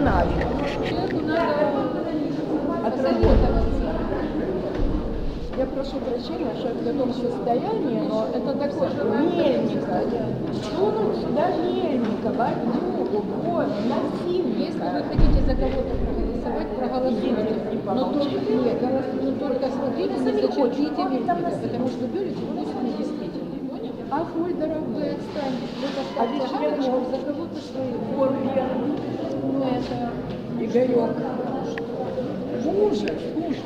Человеку надо Отработаться. Я прошу прощения, что я в таком состоянии, но это такое Мельника. Сунуть сюда Мельника, Вадюгу, Коля, Если вы хотите за кого-то проголосовать, проголосуйте. Но только, нет, но только смотрите, Ну, не зачеркните ну, Мельника, потому что бюллетень будет недействительный? Ах, мой дорогой. Вы А ведь я за кого-то свою вже його Хуже, хуже.